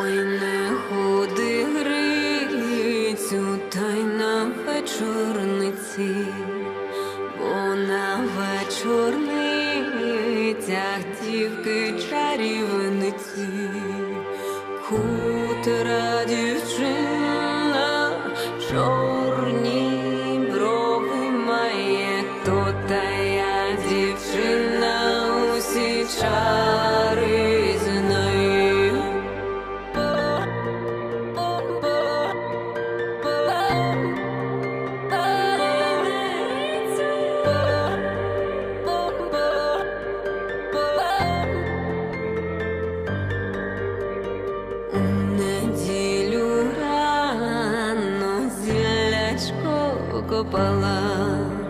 Ой, не ходи Грицю, та й на вечорниці, бо на вечорницях дівки чарівниці, хутра дівчина, чорні брови має, то та я дівчина усі чари Gopala.